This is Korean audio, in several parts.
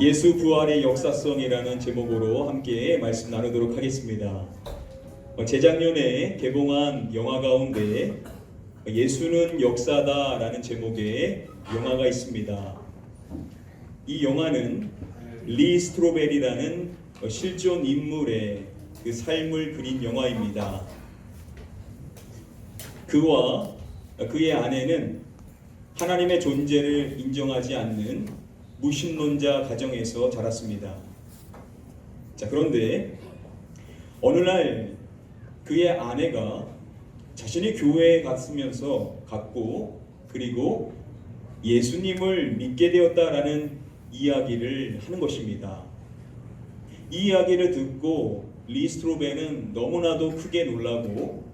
예수 부활의 역사성이라는 제목으로 함께 말씀 나누도록 하겠습니다. 어, 재작년에 개봉한 영화 가운데 예수는 역사다라는 제목의 영화가 있습니다. 이 영화는 리 스트로벨이라는 어, 실존 인물의 그 삶을 그린 영화입니다. 그와 그의 아내는 하나님의 존재를 인정하지 않는 무신론자 가정에서 자랐습니다. 자, 그런데 어느 날 그의 아내가 자신이 교회에 갔으면서 갔고 그리고 예수님을 믿게 되었다라는 이야기를 하는 것입니다. 이 이야기를 듣고 리스트로베는 너무나도 크게 놀라고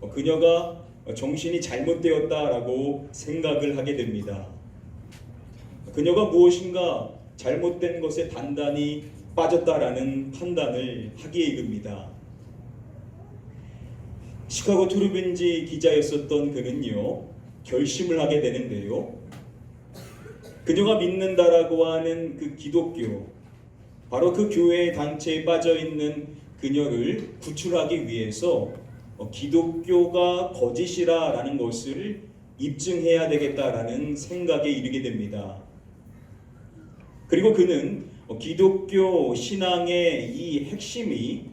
어, 그녀가 정신이 잘못되었다라고 생각을 하게 됩니다. 그녀가 무엇인가 잘못된 것에 단단히 빠졌다라는 판단을 하기에 이릅니다. 시카고 트루빈지 기자였었던 그는요 결심을 하게 되는데요. 그녀가 믿는다라고 하는 그 기독교 바로 그 교회의 단체에 빠져 있는 그녀를 구출하기 위해서 어, 기독교가 거짓이라라는 것을 입증해야 되겠다라는 생각에 이르게 됩니다. 그리고 그는 어, 기독교 신앙의 이 핵심이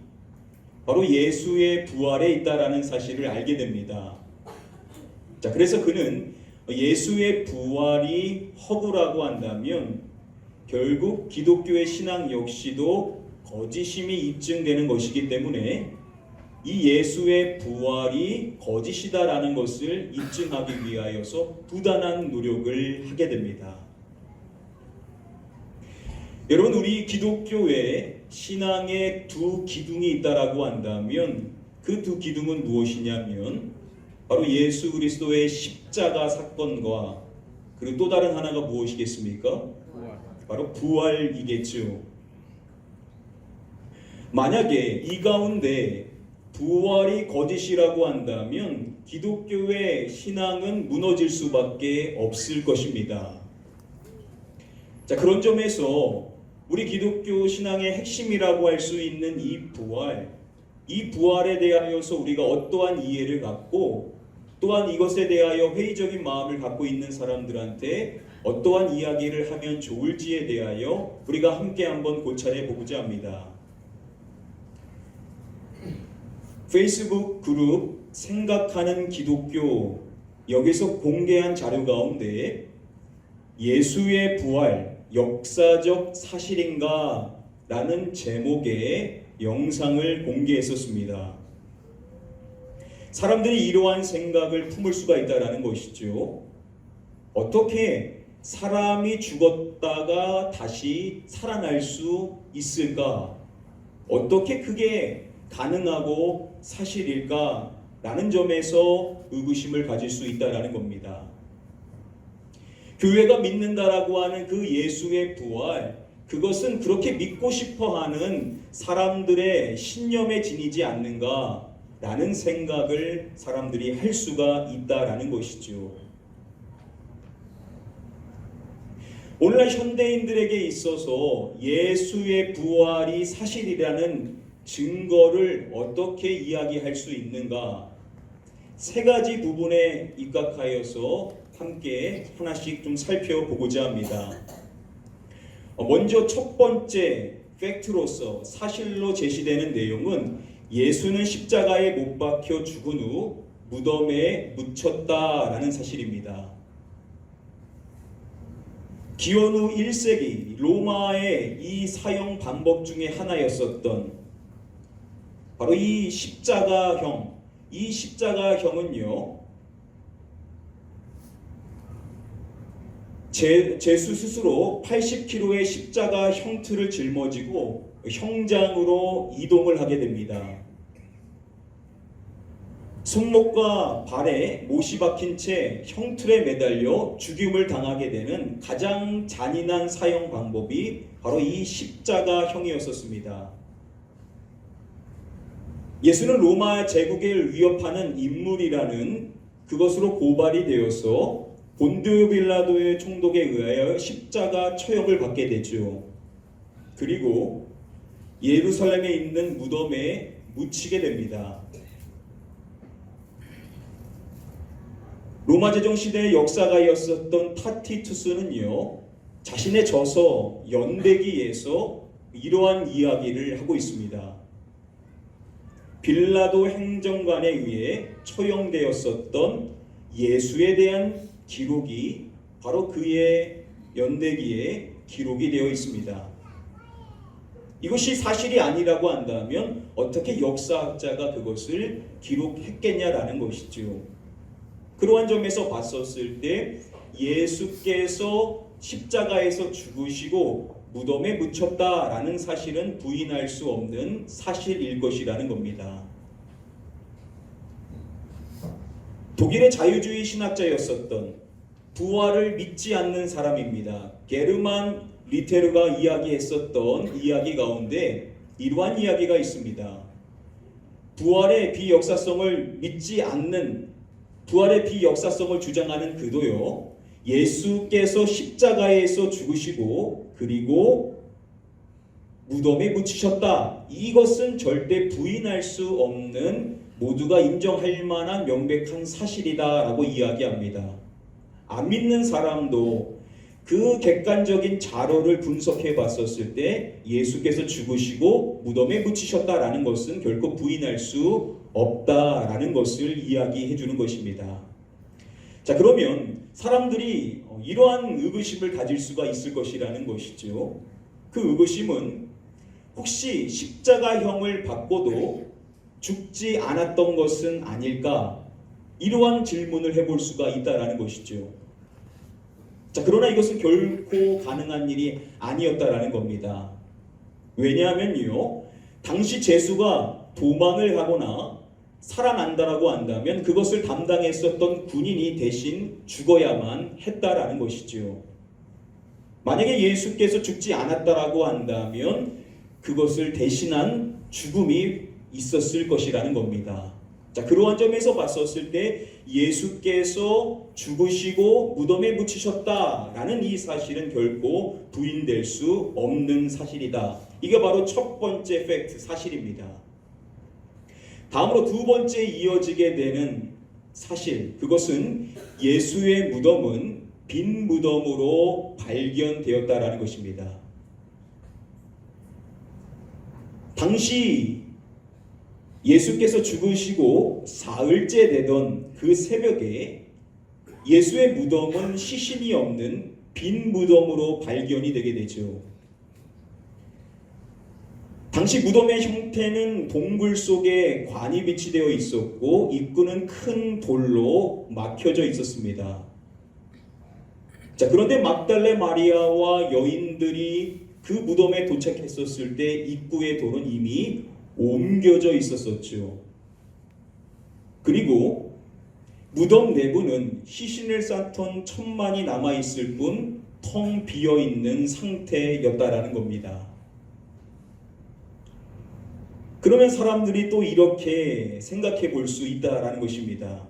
바로 예수의 부활에 있다라는 사실을 알게 됩니다. 자, 그래서 그는 예수의 부활이 허구라고 한다면 결국 기독교의 신앙 역시도 거짓임이 입증되는 것이기 때문에 이 예수의 부활이 거짓이다라는 것을 입증하기 위하여서 부단한 노력을 하게 됩니다. 여러분 우리 기독교에 신앙의 두 기둥이 있다라고 한다면 그 두 기둥은 무엇이냐면 바로 예수 그리스도의 십자가 사건과 그리고 또 다른 하나가 무엇이겠습니까? 바로 부활이겠죠. 만약에 이 가운데 부활이 거짓이라고 한다면 기독교의 신앙은 무너질 수밖에 없을 것입니다. 자, 그런 점에서 우리 기독교 신앙의 핵심이라고 할 수 있는 이 부활, 이 부활에 대하여서 우리가 어떠한 이해를 갖고 또한 이것에 대하여 회의적인 마음을 갖고 있는 사람들한테 어떠한 이야기를 하면 좋을지에 대하여 우리가 함께 한번 고찰해 보고자 합니다. 페이스북 그룹 생각하는 기독교 여기서 공개한 자료 가운데 예수의 부활 역사적 사실인가 라는 제목의 영상을 공개했었습니다. 사람들이 이러한 생각을 품을 수가 있다라는 것이죠. 어떻게 사람이 죽었다가 다시 살아날 수 있을까? 어떻게 그게 가능하고 사실일까? 라는 점에서 의구심을 가질 수 있다라는 겁니다. 교회가 믿는다라고 하는 그 예수의 부활, 그것은 그렇게 믿고 싶어 하는 사람들의 신념에 지니지 않는가? 라는 생각을 사람들이 할 수가 있다라는 것이죠. 오늘날 현대인들에게 있어서 예수의 부활이 사실이라는 증거를 어떻게 이야기할 수 있는가? 세 가지 부분에 입각하여서 함께 하나씩 좀 살펴보고자 합니다. 먼저 첫 번째 팩트로서 사실로 제시되는 내용은 예수는 십자가에 못 박혀 죽은 후 무덤에 묻혔다라는 사실입니다. 기원 후 1세기 로마의 이 사형 방법 중에 하나였었던 바로 이 십자가형, 이 십자가형은요, 제, 제수 스스로 80kg의 십자가 형틀을 짊어지고 형장으로 이동을 하게 됩니다. 손목과 발에 못이 박힌 채 형틀에 매달려 죽임을 당하게 되는 가장 잔인한 사형 방법이 바로 이 십자가형이었었습니다. 예수는 로마 제국을 위협하는 인물이라는 그것으로 고발이 되어서 본디오 빌라도의 총독에 의하여 십자가 처형을 받게 되죠. 그리고 예루살렘에 있는 무덤에 묻히게 됩니다. 로마 제정 시대의 역사가였었던 타티투스는요 자신의 저서 연대기에서 이러한 이야기를 하고 있습니다. 빌라도 행정관에 의해 처형되었었던 예수에 대한 기록이 바로 그의 연대기에 기록이 되어 있습니다. 이것이 사실이 아니라고 한다면 어떻게 역사학자가 그것을 기록했겠냐라는 것이죠. 그러한 점에서 봤었을 때 예수께서 십자가에서 죽으시고 무덤에 묻혔다라는 사실은 부인할 수 없는 사실일 것이라는 겁니다. 독일의 자유주의 신학자였었던 부활을 믿지 않는 사람입니다. 게르만 리테르가 이야기했었던 이야기 가운데 이러한 이야기가 있습니다. 부활의 비역사성을 믿지 않는 부활의 비역사성을 주장하는 그도요. 예수께서 십자가에서 죽으시고 그리고 무덤에 묻히셨다. 이것은 절대 부인할 수 없는 모두가 인정할 만한 명백한 사실이다라고 이야기합니다. 안 믿는 사람도 그 객관적인 자료를 분석해 봤었을 때 예수께서 죽으시고 무덤에 묻히셨다라는 것은 결코 부인할 수 없다라는 것을 이야기해 주는 것입니다. 자, 그러면 사람들이 어, 이러한 의구심을 가질 수가 있을 것이라는 것이죠. 그 의구심은 혹시 십자가형을 받고도 죽지 않았던 것은 아닐까? 이러한 질문을 해볼 수가 있다라는 것이죠. 자, 그러나 이것은 결코 가능한 일이 아니었다라는 겁니다. 왜냐하면요, 당시 제수가 도망을 하거나 살아난다라고 한다면 그것을 담당했었던 군인이 대신 죽어야만 했다라는 것이죠. 만약에 예수께서 죽지 않았다라고 한다면 그것을 대신한 죽음이 있었을 것이라는 겁니다. 자, 그러한 점에서 봤었을 때 예수께서 죽으시고 무덤에 묻히셨다라는 이 사실은 결코 부인될 수 없는 사실이다. 이게 바로 첫 번째 팩트 사실입니다. 다음으로 두 번째 이어지게 되는 사실 그것은 예수의 무덤은 빈 무덤으로 발견되었다라는 것입니다. 당시 예수께서 죽으시고 사흘째 되던 그 새벽에 예수의 무덤은 시신이 없는 빈 무덤으로 발견이 되게 되죠. 당시 무덤의 형태는 동굴 속에 관이 비치되어 있었고 입구는 큰 돌로 막혀져 있었습니다. 자, 그런데 막달레 마리아와 여인들이 그 무덤에 도착했었을 때 입구의 돌은 이미 옮겨져 있었었죠. 그리고 무덤 내부는 시신을 쌓던 천만이 남아 있을 뿐 텅 비어 있는 상태였다라는 겁니다. 그러면 사람들이 또 이렇게 생각해 볼 수 있다라는 것입니다.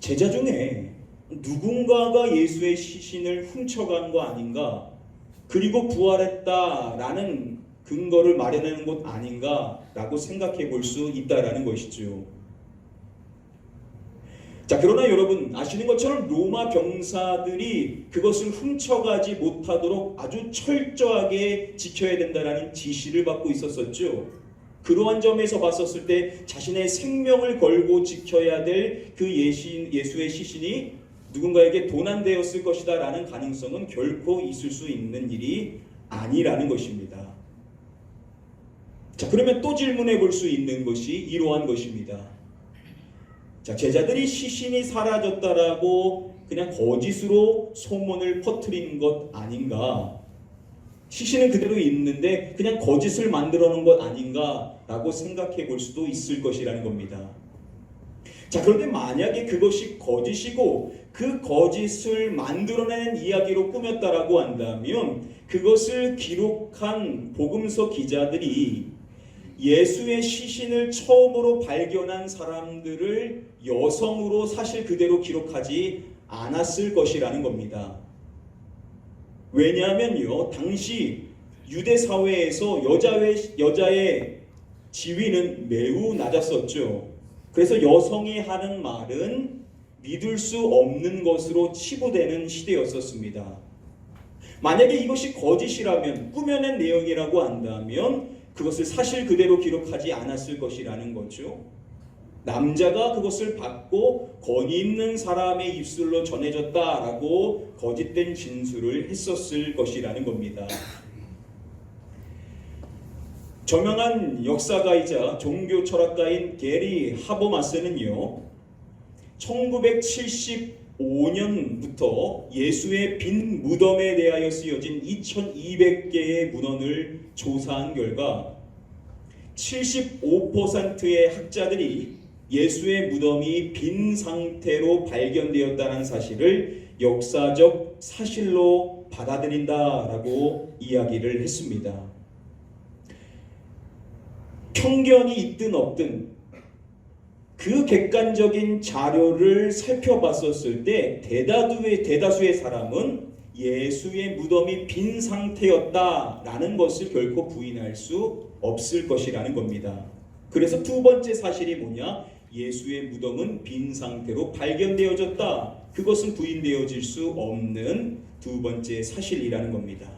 제자 중에 누군가가 예수의 시신을 훔쳐간 거 아닌가? 그리고 부활했다라는 근거를 마련하는 것 아닌가라고 생각해 볼 수 있다라는 것이죠. 자, 그러나 여러분 아시는 것처럼 로마 병사들이 그것을 훔쳐가지 못하도록 아주 철저하게 지켜야 된다라는 지시를 받고 있었었죠. 그러한 점에서 봤었을 때 자신의 생명을 걸고 지켜야 될 그 예수의 시신이 누군가에게 도난되었을 것이다라는 가능성은 결코 있을 수 있는 일이 아니라는 것입니다. 자, 그러면 또 질문해 볼 수 있는 것이 이러한 것입니다. 자, 제자들이 시신이 사라졌다라고 그냥 거짓으로 소문을 퍼뜨린 것 아닌가? 시신은 그대로 있는데 그냥 거짓을 만들어 놓은 것 아닌가라고 생각해 볼 수도 있을 것이라는 겁니다. 자, 그런데 만약에 그것이 거짓이고 그 거짓을 만들어낸 이야기로 꾸몄다라고 한다면 그것을 기록한 복음서 기자들이 예수의 시신을 처음으로 발견한 사람들을 여성으로 사실 그대로 기록하지 않았을 것이라는 겁니다. 왜냐하면요, 당시 유대 사회에서 여자의 여자의 지위는 매우 낮았었죠. 그래서 여성이 하는 말은 믿을 수 없는 것으로 치부되는 시대였었습니다. 만약에 이것이 거짓이라면 꾸며낸 내용이라고 한다면 그것을 사실 그대로 기록하지 않았을 것이라는 거죠. 남자가 그것을 받고 권위 있는 사람의 입술로 전해졌다라고 거짓된 진술을 했었을 것이라는 겁니다. 저명한 역사가이자 종교 철학가인 게리 하버마스는요. 1975년부터 예수의 빈 무덤에 대하여 쓰여진 2200개의 문헌을 조사한 결과 75%의 학자들이 예수의 무덤이 빈 상태로 발견되었다는 사실을 역사적 사실로 받아들인다라고 이야기를 했습니다. 편견이 있든 없든 그 객관적인 자료를 살펴봤었을 때 대다수의, 대다수의 사람은 예수의 무덤이 빈 상태였다라는 것을 결코 부인할 수 없을 것이라는 겁니다. 그래서 두 번째 사실이 뭐냐? 예수의 무덤은 빈 상태로 발견되어졌다. 그것은 부인되어질 수 없는 두 번째 사실이라는 겁니다.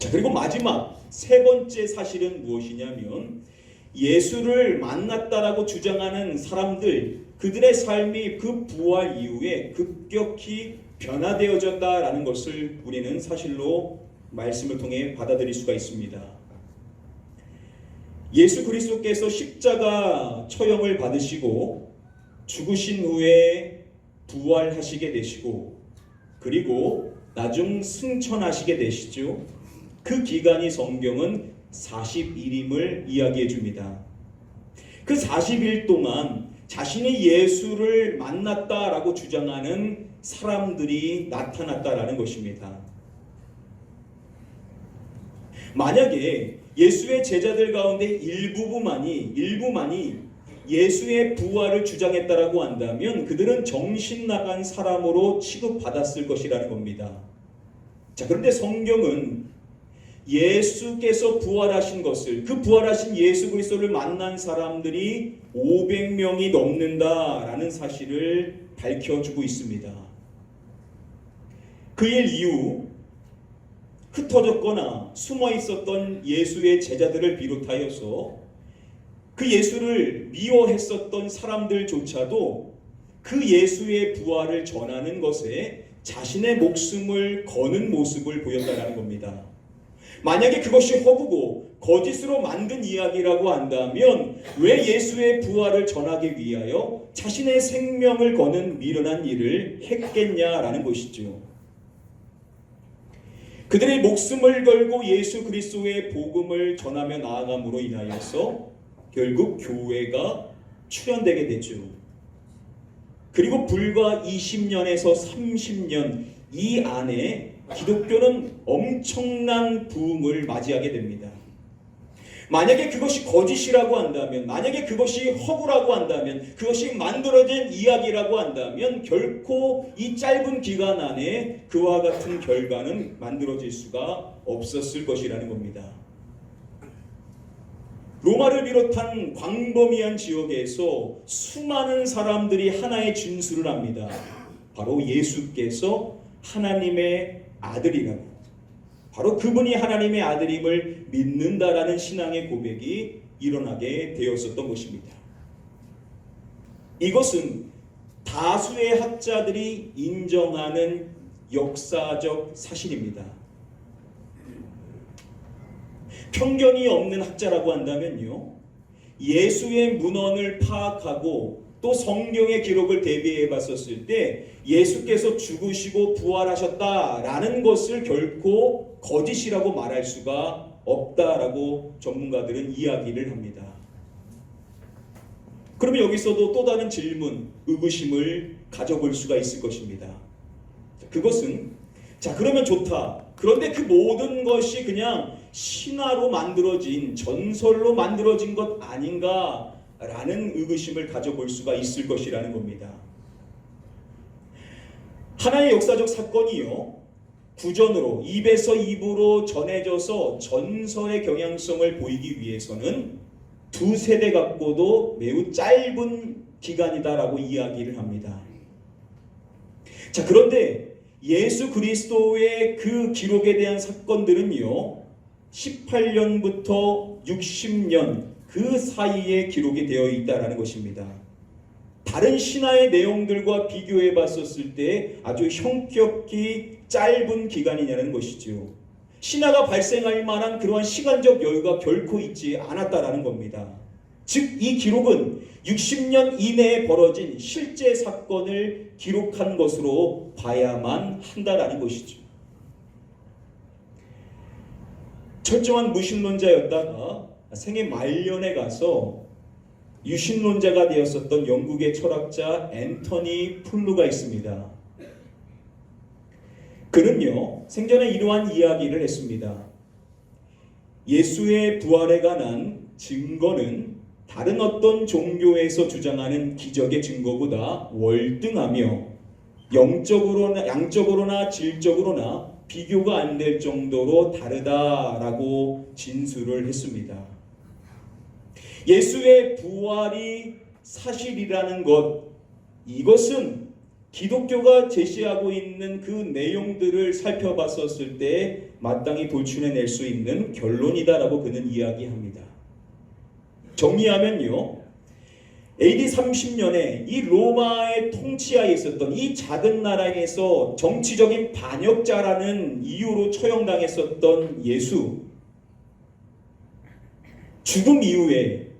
자, 그리고 마지막 세 번째 사실은 무엇이냐면 예수를 만났다라고 주장하는 사람들 그들의 삶이 그 부활 이후에 급격히 변화되어졌다라는 것을 우리는 사실로 말씀을 통해 받아들일 수가 있습니다. 예수 그리스도께서 십자가 처형을 받으시고 죽으신 후에 부활하시게 되시고 그리고 나중 승천하시게 되시죠. 그 기간이 성경은 40일임을 이야기해 줍니다. 그 40일 동안 자신이 예수를 만났다라고 주장하는 사람들이 나타났다라는 것입니다. 만약에 예수의 제자들 가운데 일부만이 일부만이 예수의 부활을 주장했다라고 한다면 그들은 정신 나간 사람으로 취급받았을 것이라는 겁니다. 자, 그런데 성경은 예수께서 부활하신 것을 그 부활하신 예수 그리스도를 만난 사람들이 500명이 넘는다라는 사실을 밝혀주고 있습니다. 그 일 이후 흩어졌거나 숨어 있었던 예수의 제자들을 비롯하여서 그 예수를 미워했었던 사람들조차도 그 예수의 부활을 전하는 것에 자신의 목숨을 거는 모습을 보였다라는 겁니다. 만약에 그것이 허구고 거짓으로 만든 이야기라고 한다면 왜 예수의 부활을 전하기 위하여 자신의 생명을 거는 미련한 일을 했겠냐라는 것이죠. 그들의 목숨을 걸고 예수 그리스도의 복음을 전하며 나아감으로 인하여서 결국 교회가 출현되게 되죠. 그리고 불과 20년에서 30년 이 안에 기독교는 엄청난 부흥을 맞이하게 됩니다. 만약에 그것이 거짓이라고 한다면, 만약에 그것이 허구라고 한다면, 그것이 만들어진 이야기라고 한다면, 결코 이 짧은 기간 안에 그와 같은 결과는 만들어질 수가 없었을 것이라는 겁니다. 로마를 비롯한 광범위한 지역에서 수많은 사람들이 하나의 진술을 합니다. 바로 예수께서 하나님의 아들이라고. 바로 그분이 하나님의 아들임을 믿는다라는 신앙의 고백이 일어나게 되었었던 것입니다. 이것은 다수의 학자들이 인정하는 역사적 사실입니다. 편견이 없는 학자라고 한다면요. 예수의 문헌을 파악하고 또 성경의 기록을 대비해 봤었을 때 예수께서 죽으시고 부활하셨다라는 것을 결코 거짓이라고 말할 수가 없다라고 전문가들은 이야기를 합니다. 그러면 여기서도 또 다른 질문, 의구심을 가져볼 수가 있을 것입니다. 그것은 자 그러면 좋다. 그런데 그 모든 것이 그냥 신화로 만들어진 전설로 만들어진 것 아닌가 라는 의구심을 가져볼 수가 있을 것이라는 겁니다. 하나의 역사적 사건이요. 구전으로 입에서 입으로 전해져서 전설의 경향성을 보이기 위해서는 두 세대 갖고도 매우 짧은 기간이다라고 이야기를 합니다. 자, 그런데 예수 그리스도의 그 기록에 대한 사건들은요, 18년부터 60년 그 사이에 기록이 되어 있다라는 것입니다. 다른 신화의 내용들과 비교해 봤었을 때 아주 형격히 짧은 기간이냐는 것이죠. 신화가 발생할 만한 그러한 시간적 여유가 결코 있지 않았다라는 겁니다. 즉, 이 기록은 60년 이내에 벌어진 실제 사건을 기록한 것으로 봐야만 한다라는 것이죠. 철저한 무신론자였다가 생애 말년에 가서 유신론자가 되었었던 영국의 철학자 앤터니 플루가 있습니다. 그는요, 생전에 이러한 이야기를 했습니다. 예수의 부활에 관한 증거는 다른 어떤 종교에서 주장하는 기적의 증거보다 월등하며 영적으로나 양적으로나 질적으로나 비교가 안 될 정도로 다르다라고 진술을 했습니다. 예수의 부활이 사실이라는 것 이것은 기독교가 제시하고 있는 그 내용들을 살펴봤었을 때 마땅히 돌출해낼 수 있는 결론이다라고 그는 이야기합니다. 정리하면요. AD 30년에 이 로마의 통치하에 있었던 이 작은 나라에서 정치적인 반역자라는 이유로 처형당했었던 예수. 죽음 이후에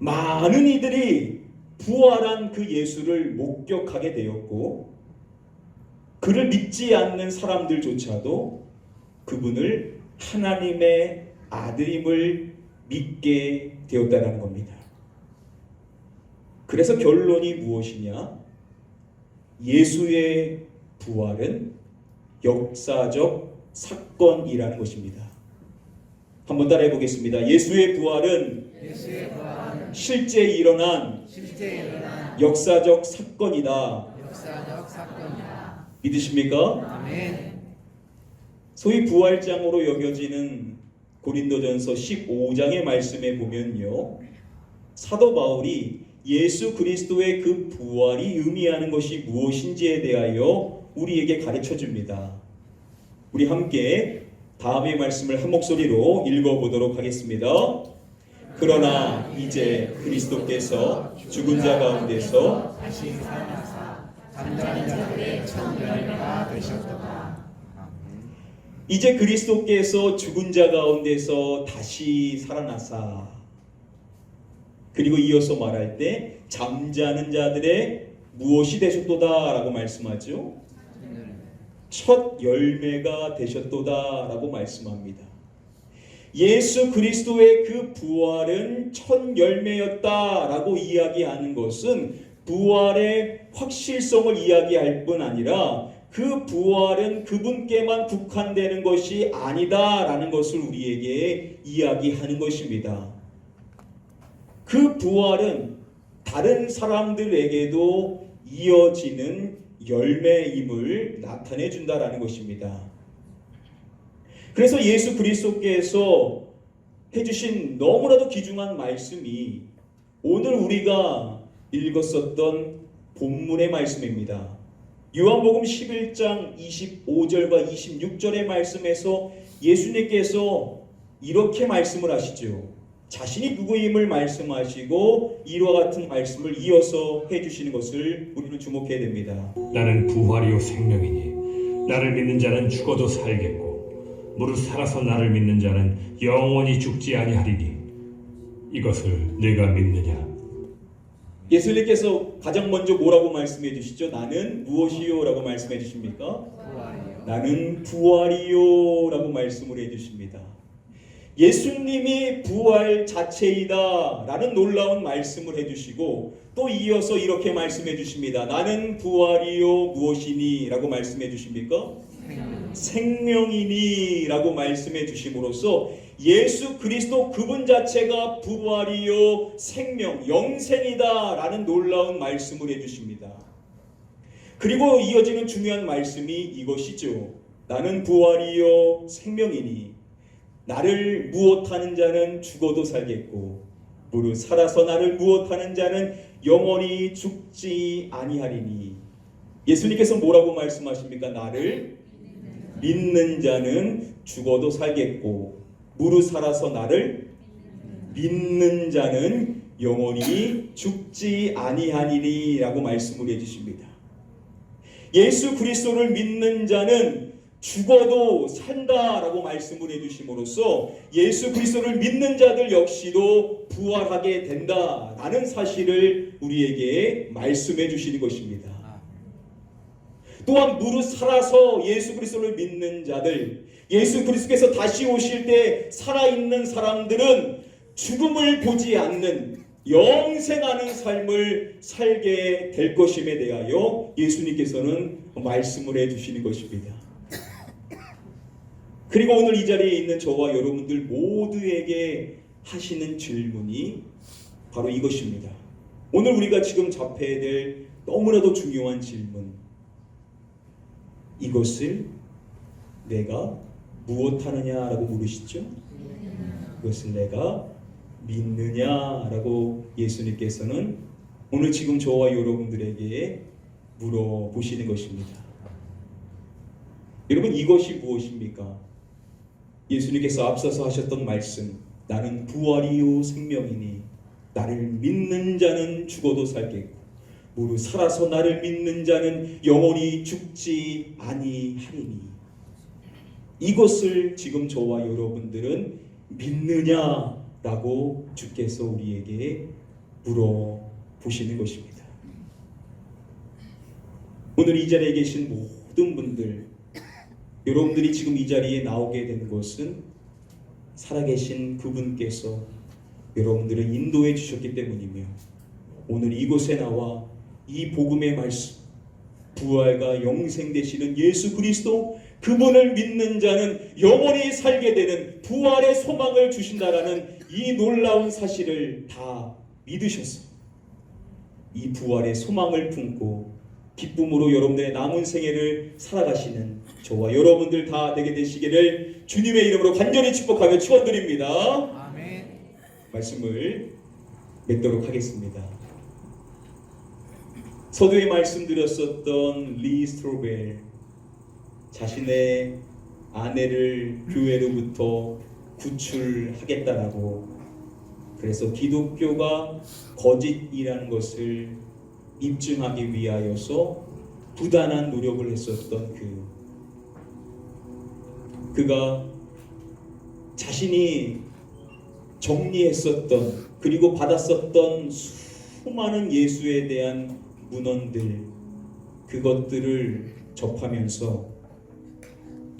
많은 이들이 부활한 그 예수를 목격하게 되었고, 그를 믿지 않는 사람들조차도 그분을 하나님의 아들임을 믿게 되었다는 겁니다. 그래서 결론이 무엇이냐? 예수의 부활은 역사적 사건이라는 것입니다. 한번 따라해 보겠습니다. 예수의 부활은 실제 일어난 실제 일어난 역사적 사건이다. 역사적 사건이다. 믿으십니까? 아멘. 소위 부활장으로 여겨지는 고린도전서 15장의 말씀에 보면요. 사도 바울이 예수 그리스도의 그 부활이 의미하는 것이 무엇인지에 대하여 우리에게 가르쳐 줍니다. 우리 함께 다음의 말씀을 한 목소리로 읽어보도록 하겠습니다. 그러나 이제 그리스도께서 죽은 자 가운데서 다시 살아나사 잠자는 자들의 첫 열매가 되셨도다. 이제 그리스도께서 죽은 자 가운데서 다시 살아나사 그리고 이어서 말할 때 잠자는 자들의 무엇이 되셨도다라고 말씀하죠. 첫 열매가 되셨도다라고 말씀합니다. 예수 그리스도의 그 부활은 첫 열매였다라고 이야기하는 것은 부활의 확실성을 이야기할 뿐 아니라 그 부활은 그분께만 국한되는 것이 아니다라는 것을 우리에게 이야기하는 것입니다. 그 부활은 다른 사람들에게도 이어지는 열매임을 나타내 준다라는 것입니다. 그래서 예수 그리스도께서 해주신 너무나도 귀중한 말씀이 오늘 우리가 읽었었던 본문의 말씀입니다. 요한복음 11장 25절과 26절의 말씀에서 예수님께서 이렇게 말씀을 하시죠. 자신이 누구임을 말씀하시고 이와 같은 말씀을 이어서 해주시는 것을 우리는 주목해야 됩니다. 나는 부활이요 생명이니 나를 믿는 자는 죽어도 살겠고 무릇 살아서 나를 믿는 자는 영원히 죽지 아니하리니 이것을 내가 믿느냐 예수님께서 가장 먼저 뭐라고 말씀해 주시죠? 나는 무엇이요? 라고 말씀해 주십니까? 부활이요. 나는 부활이요 라고 말씀을 해 주십니다. 예수님이 부활 자체이다 라는 놀라운 말씀을 해 주시고 또 이어서 이렇게 말씀해 주십니다. 나는 부활이요 무엇이니 라고 말씀해 주십니까? 생명이니 라고 말씀해 주심으로써 예수 그리스도 그분 자체가 부활이요 생명 영생이다 라는 놀라운 말씀을 해 주십니다. 그리고 이어지는 중요한 말씀이 이것이죠. 나는 부활이요 생명이니 나를 무엇하는 자는 죽어도 살겠고 무릇 살아서 나를 무엇하는 자는 영원히 죽지 아니하리니 예수님께서 뭐라고 말씀하십니까? 나를 믿는 자는 죽어도 살겠고 무릇 살아서 나를 믿는 자는 영원히 죽지 아니하니리라고 말씀을 해주십니다. 예수 그리스도를 믿는 자는 죽어도 산다라고 말씀을 해주심으로써 예수 그리스도를 믿는 자들 역시도 부활하게 된다라는 사실을 우리에게 말씀해 주시는 것입니다. 또한 무릇 살아서 예수 그리스도를 믿는 자들, 예수 그리스도께서 다시 오실 때 살아있는 사람들은 죽음을 보지 않는 영생하는 삶을 살게 될 것임에 대하여 예수님께서는 말씀을 해 주시는 것입니다. 그리고 오늘 이 자리에 있는 저와 여러분들 모두에게 하시는 질문이 바로 이것입니다. 오늘 우리가 지금 답해야 될 너무나도 중요한 질문. 이것을 내가 무엇하느냐라고 물으시죠? 이것을 내가 믿느냐라고 예수님께서는 오늘 지금 저와 여러분들에게 물어보시는 것입니다. 여러분 이것이 무엇입니까? 예수님께서 앞서서 하셨던 말씀 나는 부활이요 생명이니 나를 믿는 자는 죽어도 살겠고 무릇 살아서 나를 믿는 자는 영원히 죽지 아니하리니 이것을 지금 저와 여러분들은 믿느냐라고 주께서 우리에게 물어보시는 것입니다. 오늘 이 자리에 계신 모든 분들 여러분들이 지금 이 자리에 나오게 된 것은 살아계신 그분께서 여러분들을 인도해 주셨기 때문이며 오늘 이곳에 나와 이 복음의 말씀 부활과 영생 되시는 예수 그리스도 그분을 믿는 자는 영원히 살게 되는 부활의 소망을 주신다라는 이 놀라운 사실을 다 믿으셔서 이 부활의 소망을 품고 기쁨으로 여러분들의 남은 생애를 살아가시는 저와 여러분들 다 되게 되시기를 주님의 이름으로 간절히 축복하며 축원드립니다. 아멘. 말씀을 맺도록 하겠습니다. 서두에 말씀드렸었던 리 스트로벨 자신의 아내를 교회로부터 구출하겠다라고. 그래서 기독교가 거짓이라는 것을 입증하기 위하여서 부단한 노력을 했었던 그 그가 자신이 정리했었던 그리고 받았었던 수많은 예수에 대한 문헌들 그것들을 접하면서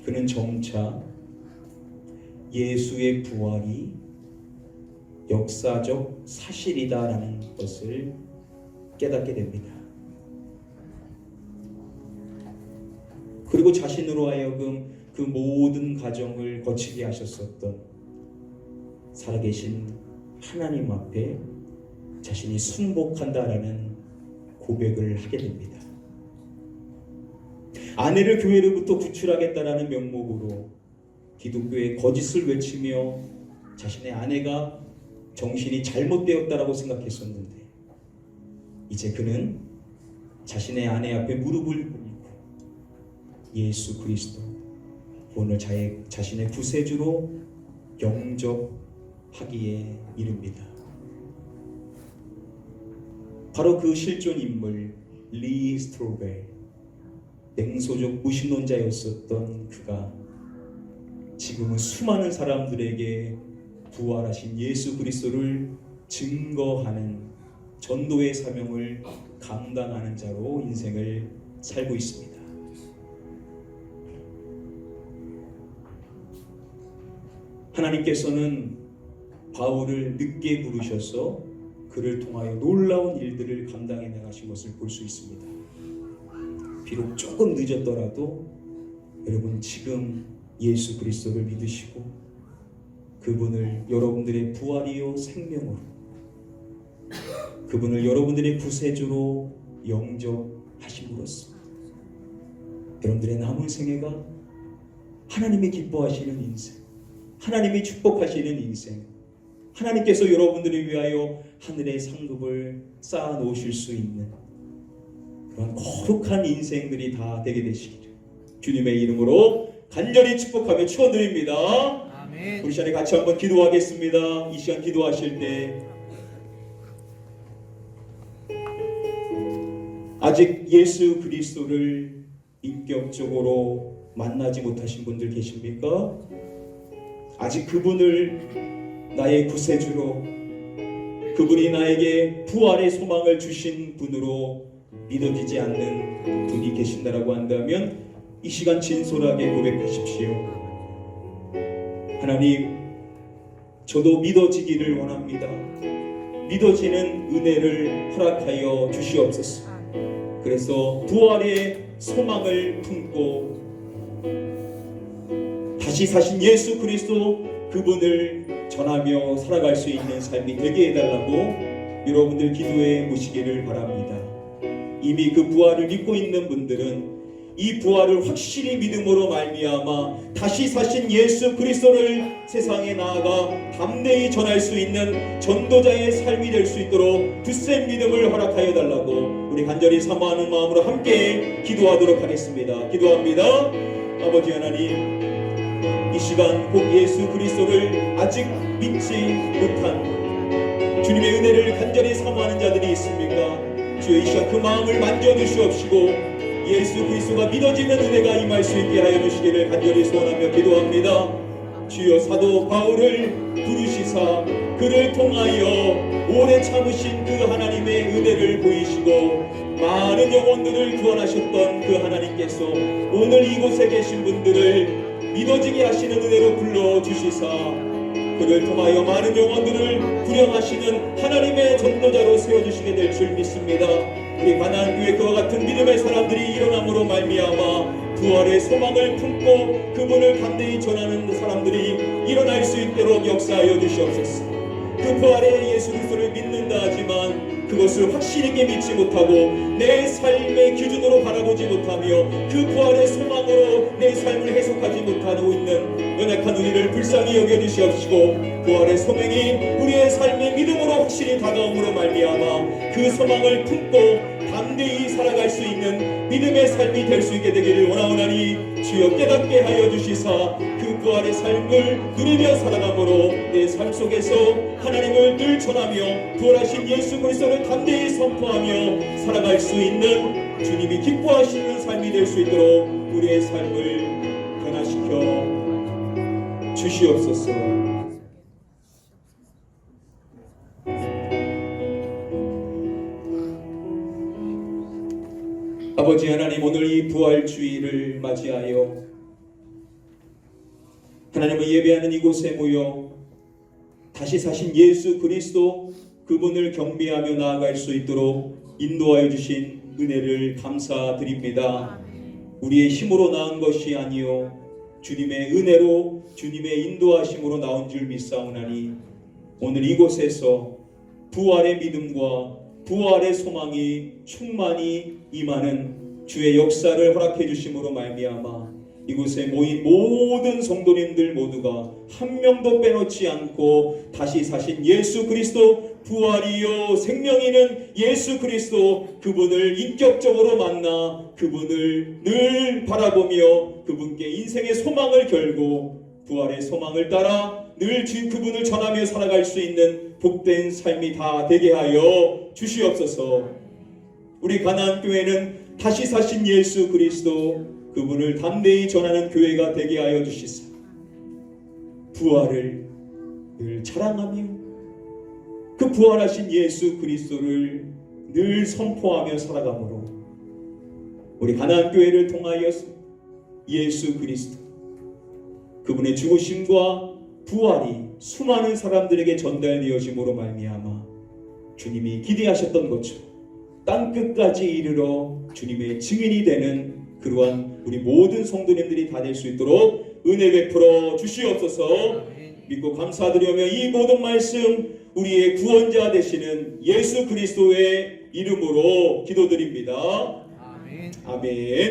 그는 점차 예수의 부활이 역사적 사실이다라는 것을 깨닫게 됩니다. 그리고 자신으로 하여금 그 모든 과정을 거치게 하셨었던 살아계신 하나님 앞에 자신이 순복한다라는 고백을 하게 됩니다. 아내를 교회로부터 구출하겠다라는 명목으로 기독교의 거짓을 외치며 자신의 아내가 정신이 잘못되었다라고 생각했었는데 이제 그는 자신의 아내 앞에 무릎을 꿇고 예수 그리스도 오늘 자의, 자신의 구세주로 영접하기에 이릅니다. 바로 그 실존 인물 리 스트로벨 냉소적 무신론자였었던 그가 지금은 수많은 사람들에게 부활하신 예수 그리스도를 증거하는 전도의 사명을 감당하는 자로 인생을 살고 있습니다. 하나님께서는 바울을 늦게 부르셔서 그를 통하여 놀라운 일들을 감당해 나가신 것을 볼 수 있습니다. 비록 조금 늦었더라도 여러분 지금 예수 그리스도를 믿으시고 그분을 여러분들의 부활이요 생명으로 그분을 여러분들의 구세주로 영접하심으로써 여러분들의 남은 생애가 하나님이 기뻐하시는 인생, 하나님이 축복하시는 인생, 하나님께서 여러분들을 위하여 하늘의 상급을 쌓아 놓으실 수 있는 그런 거룩한 인생들이 다 되게 되시기를 주님의 이름으로 간절히 축복하며 축원드립니다. 아멘. 우리 시간에 같이 한번 기도하겠습니다. 이 시간 기도하실 때 아직 예수 그리스도를 인격적으로 만나지 못하신 분들 계십니까? 아직 그분을 나의 구세주로 그분이 나에게 부활의 소망을 주신 분으로 믿어지지 않는 분이 계신다라고 한다면 이 시간 진솔하게 고백하십시오. 하나님, 저도 믿어지기를 원합니다. 믿어지는 은혜를 허락하여 주시옵소서. 그래서 부활의 소망을 품고 다시 사신 예수 그리스도 그분을 전하며 살아갈 수 있는 삶이 되게 해달라고 여러분들 기도해 보시기를 바랍니다. 이미 그 부활을 믿고 있는 분들은 이 부활을 확실히 믿음으로 말미암아 다시 사신 예수 그리스도를 세상에 나아가 담대히 전할 수 있는 전도자의 삶이 될 수 있도록 굳센 믿음을 허락하여 달라고 우리 간절히 사모하는 마음으로 함께 기도하도록 하겠습니다. 기도합니다. 아버지 하나님 이 시간 꼭 예수 그리스도를 아직 믿지 못한 주님의 은혜를 간절히 사모하는 자들이 있습니까? 주여 이 시간 그 마음을 만져 주시옵시고 예수 그리스도가 믿어지는 은혜가 임할 수 있게 하여 주시기를 간절히 소원하며 기도합니다. 주여 사도 바울을 부르시사 그를 통하여 오래 참으신 그 하나님의 은혜를 보이시고 많은 영혼들을 구원하셨던 그 하나님께서 오늘 이곳에 계신 분들을 믿어지게 하시는 은혜로 불러 주시사 그를 통하여 많은 영혼들을 구령하시는 하나님의 전도자로 세워주시게 될 줄 믿습니다. 우리 가나안 교회 그와 같은 믿음의 사람들이 일어남으로 말미암아 부활의 소망을 품고 그분을 담대히 전하는 사람들이 일어날 수 있도록 역사하여 주시옵소서. 그 부활의 예수 그리스도를 믿는다 하지만 그것을 확실히 믿지 못하고 내 삶의 기준으로 바라보지 못하며 그 부활의 소망으로 내 삶을 해석하지 못하고 있는 연약한 우리를 불쌍히 여겨 주시옵시고 부활의 소명이 우리의 삶의 믿음으로 확실히 다가옴으로 말미암아 그 소망을 품고 담대히 살아갈 수 있는 믿음의 삶이 될 수 있게 되기를 원하오나니 주여 깨닫게 하여 주시사 그 부활의 삶을 누리며 살아감으로 내 삶 속에서 하나님을 늘 전하며 부활하신 예수 그리스도를 담대히 선포하며 살아갈 수 있는 주님이 기뻐하시는 삶이 될 수 있도록 우리의 삶을 변화시켜 주시옵소서. 아버지 하나님 오늘 이 부활주의를 맞이하여 하나님을 예배하는 이곳에 모여 다시 사신 예수 그리스도 그분을 경배하며 나아갈 수 있도록 인도하여 주신 은혜를 감사드립니다. 우리의 힘으로 나은 것이 아니요 주님의 은혜로 주님의 인도하심으로 나온 줄 믿사오나니 오늘 이곳에서 부활의 믿음과 부활의 소망이 충만히 임하는 주의 역사를 허락해 주심으로 말미암아 이곳에 모인 모든 성도님들 모두가 한 명도 빼놓지 않고 다시 사신 예수 그리스도 부활이요 생명이는 예수 그리스도 그분을 인격적으로 만나 그분을 늘 바라보며 그분께 인생의 소망을 결고 부활의 소망을 따라 늘 주- 그분을 전하며 살아갈 수 있는 복된 삶이 다 되게 하여 주시옵소서. 우리 가나안 교회는 다시 사신 예수 그리스도 그분을 담대히 전하는 교회가 되게 하여 주시사 부활을 늘 자랑하며 그 부활하신 예수 그리스도를 늘 선포하며 살아가므로 우리 가나안 교회를 통하여서 예수 그리스도 그분의 죽으심과 부활이 수많은 사람들에게 전달되어짐으로 말미암아 주님이 기대하셨던 것처럼 땅 끝까지 이르러 주님의 증인이 되는 그러한 우리 모든 성도님들이 다 될 수 있도록 은혜 베풀어 주시옵소서 믿고 감사드리며 이 모든 말씀 우리의 구원자 되시는 예수 그리스도의 이름으로 기도드립니다. 아멘. 아멘.